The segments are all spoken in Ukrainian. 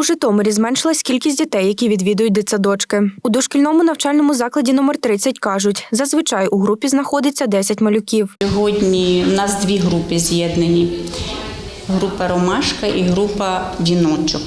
У Житомирі зменшилась кількість дітей, які відвідують дитсадочки. У дошкільному навчальному закладі номер 30 кажуть, зазвичай у групі знаходиться 10 малюків. Сьогодні в нас дві групи з'єднані: група Ромашка і група Віночок.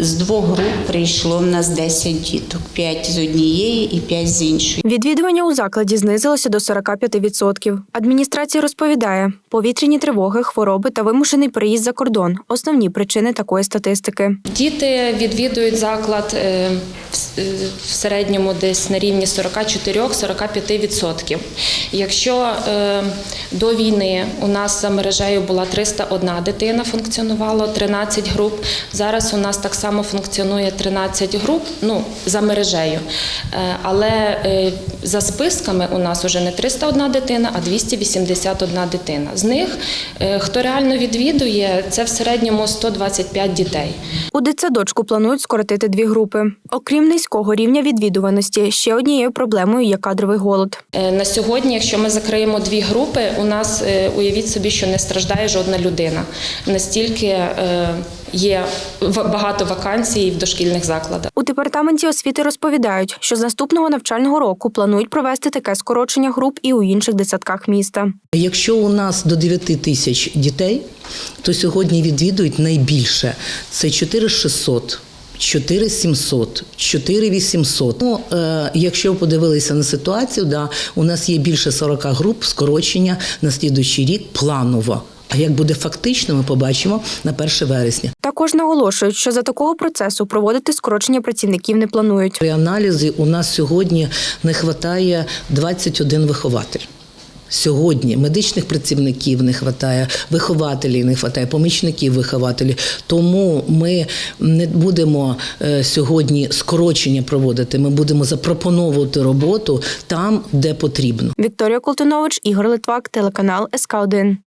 З двох груп прийшло в нас 10 діток: 5 з однієї і 5 з іншої. Відвідування у закладі знизилося до 45%. Адміністрація розповідає, повітряні тривоги, хвороби та вимушений переїзд за кордон основні причини такої статистики. Діти відвідують заклад е, в е, в середньому десь на рівні 44-45%. Якщо е, до війни у нас за мережею була 301 дитина, функціонувало 13 груп. Зараз у нас так само функціонує 13 груп, ну за мережею. Е, Але е, за списками у нас уже не 301 дитина, а 281 дитина. З них е, хто реально відвідує, це в середньому 125 дітей. У дитсадочку планують скоротити дві групи. Окрім низького рівня відвідуваності, ще однією проблемою є кадровий голод. На сьогодні, якщо ми закриємо дві групи, у нас уявіть собі, що не страждає жодна людина. Настільки є багато вакансій в дошкільних закладах. У департаменті освіти розповідають, що з наступного навчального року планують провести таке скорочення груп і у інших дитсадках міста. Якщо у нас до 9 тисяч дітей, то сьогодні відвідують найбільше це 4600. 4700, 4800. Ну, е, якщо подивилися на ситуацію, да, у нас є більше 40 груп скорочення на слідуючий рік планово. А як буде фактично, ми побачимо на 1 вересня. Також наголошують, що за такого процесу проводити скорочення працівників не планують. При аналізі у нас сьогодні не вистачає 21 вихователь. Сьогодні медичних працівників не вистачає, вихователів не вистачає, помічників вихователів. Тому ми не будемо е, сьогодні скорочення проводити. Ми будемо запропоновувати роботу там, де потрібно. Вікторія Колтунович, Ігор Литвак, телеканал СК 1